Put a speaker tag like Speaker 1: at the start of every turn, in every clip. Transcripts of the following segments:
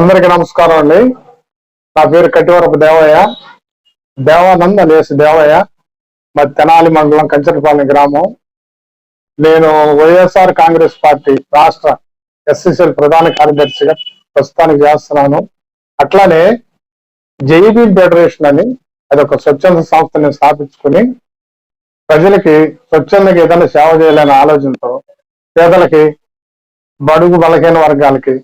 Speaker 1: అందరికి నమస్కారం అండి. నా పేరు కట్టివరపు దేవయ్య. దేవానంద అనేసి దేవయ్య. మా తెనాలి మండలం కంచరపాలెం గ్రామం. నేను వైఎస్ఆర్ కాంగ్రెస్ పార్టీ రాష్ట్ర ఎస్ఎస్ఎల్ ప్రధాన కార్యదర్శిగా ప్రస్తుతానికి చేస్తున్నాను. అట్లానే జేఈబీ ఫెడరేషన్ అని అది ఒక స్వచ్ఛంద సంస్థని స్థాపించుకుని ప్రజలకి స్వచ్ఛందంగా ఏదైనా సేవ చేయాలనే ఆలోచనతో పేదలకి బడుగు బలహీన వర్గాలకి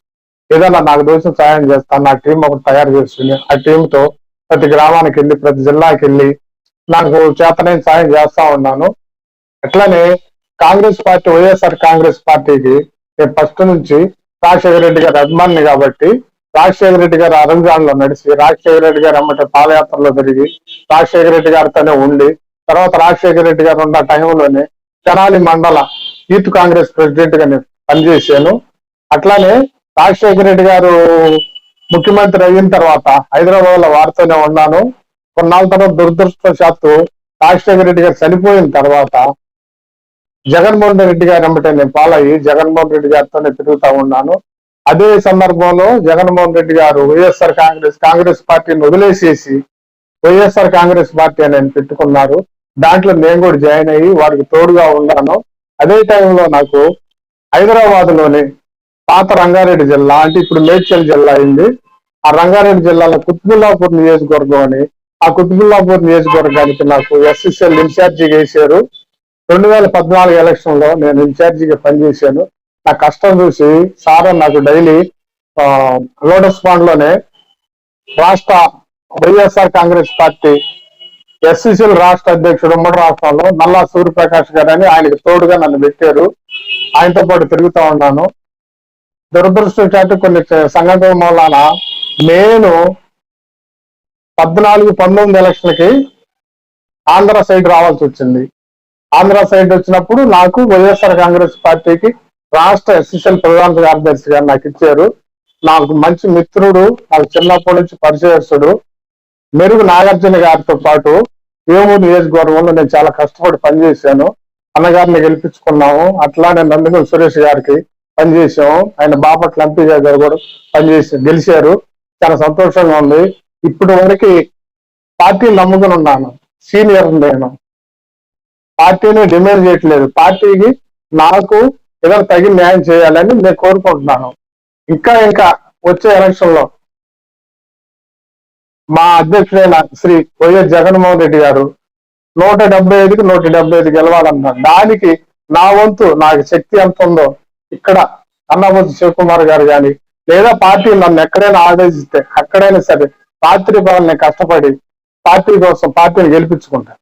Speaker 1: ఏదైనా నాకు దోషం సాయం చేస్తాను నా టీం ఒకటి తయారు చేస్తుంది ఆ టీంతో ప్రతి గ్రామానికి వెళ్ళి ప్రతి జిల్లాకి వెళ్ళి నాకు చేతనైన సాయం చేస్తా ఉన్నాను. అట్లనే కాంగ్రెస్ పార్టీ వైఎస్ఆర్ కాంగ్రెస్ పార్టీకి నేను ఫస్ట్ నుంచి రాజశేఖర రెడ్డి గారి అభిమాని కాబట్టి రాజశేఖర రెడ్డి గారు అరంజాన్లో నడిచి రాజశేఖర రెడ్డి గారు అమ్మట పాదయాత్రలో తిరిగి రాజశేఖర రెడ్డి గారితోనే ఉండి తర్వాత రాజశేఖర రెడ్డి గారు ఉన్న టైంలోనే తెనాలి మండల యూత్ కాంగ్రెస్ ప్రెసిడెంట్గా నేను పనిచేశాను. అట్లానే రాజశేఖర రెడ్డి గారు ముఖ్యమంత్రి అయిన తర్వాత హైదరాబాద్లో వారితోనే ఉన్నాను. కొన్నాళ్ళ తర్వాత దురదృష్టవశాత్తు రాజశేఖర రెడ్డి గారు చనిపోయిన తర్వాత జగన్మోహన్ రెడ్డి గారు వెంబటే నేను ఫాలో అయ్యి జగన్మోహన్ రెడ్డి గారితోనే తిరుగుతా ఉన్నాను. అదే సందర్భంలో జగన్మోహన్ రెడ్డి గారు వైఎస్ఆర్ కాంగ్రెస్ కాంగ్రెస్ పార్టీని వదిలేసేసి వైఎస్ఆర్ కాంగ్రెస్ పార్టీ అని పెట్టుకున్నారు. దాంట్లో నేను కూడా జాయిన్ అయ్యి వారికి తోడుగా ఉన్నాను అదే టైంలో నాకు హైదరాబాద్లోని పాత రంగారెడ్డి జిల్లా అంటే ఇప్పుడు మేడ్చల్ జిల్లా అయింది. ఆ రంగారెడ్డి జిల్లాలో కుత్బుల్లాపూర్ నియోజకవర్గం అని ఆ కుత్బుల్లాపూర్ నియోజకవర్గానికి నాకు ఎస్ఎస్ఎల్ ఇన్ఛార్జిగా వేశారు. రెండు వేల పద్నాలుగు ఎలక్షన్లో నేను ఇన్ఛార్జిగా పనిచేశాను. నా కష్టం చూసి సార్ నాకు డైలీ లోటస్ పాండ్లోనే రాష్ట్ర వైఎస్ఆర్ కాంగ్రెస్ పార్టీ ఎస్సీసీల రాష్ట్ర అధ్యక్షుడు ఉమ్మడి రాష్ట్రంలో నల్లా సూర్యప్రకాష్ గారు అని ఆయనకి తోడుగా నన్ను పెట్టారు. ఆయనతో పాటు తిరుగుతూ ఉన్నాను. దురదృష్టవశాత్తు కొన్ని సంఘటన మూలాన నేను పద్నాలుగు పంతొమ్మిది ఎలక్షన్కి ఆంధ్ర సైడ్ రావాల్సి వచ్చింది. ఆంధ్ర సైడ్ వచ్చినప్పుడు నాకు వైఎస్ఆర్ కాంగ్రెస్ పార్టీకి రాష్ట్ర ఎస్ఎస్ఎల్ ప్రధాన కార్యదర్శిగా నాకు ఇచ్చారు. నాకు మంచి మిత్రుడు నాకు చిన్నప్పటి నుంచి పరిచయస్తుడు. మెరుగు నాగార్జున గారితో పాటు ఏమూరు నియోజకవర్గంలో నేను చాలా కష్టపడి పనిచేశాను. అన్నగారిని గెలిపించుకున్నాము. అట్లానే నందమూరి సురేష్ గారికి పనిచేసాము ఆయన బాపట్ల ఎంపీ గారు కూడా పనిచేసి గెలిచారు. చాలా సంతోషంగా ఉంది. ఇప్పటి వరకు పార్టీని నమ్ముకుని ఉన్నాను. సీనియర్ నేను. పార్టీని డిమాండ్ చేయట్లేదు. పార్టీకి నాకు ఏదైనా తగిన న్యాయం చేయాలని నేను కోరుకుంటున్నాను. ఇంకా ఇంకా వచ్చే ఎలక్షన్లో మా అధ్యక్షుడైన శ్రీ వైఎస్ జగన్మోహన్ రెడ్డి గారు నూట డెబ్బై ఐదుకి నూట డెబ్బై ఐదు గెలవాలన్నారు. దానికి నా వంతు నాకు శక్తి ఎంత ఉందో ఇక్కడ అన్నమూర్తి శివకుమార్ గారు కానీ లేదా పార్టీ నన్ను ఎక్కడైనా ఆదేశిస్తే అక్కడైనా సరే పార్టీ పనులు నేను కష్టపడి పార్టీ కోసం పార్టీని గెలిపించుకుంటాను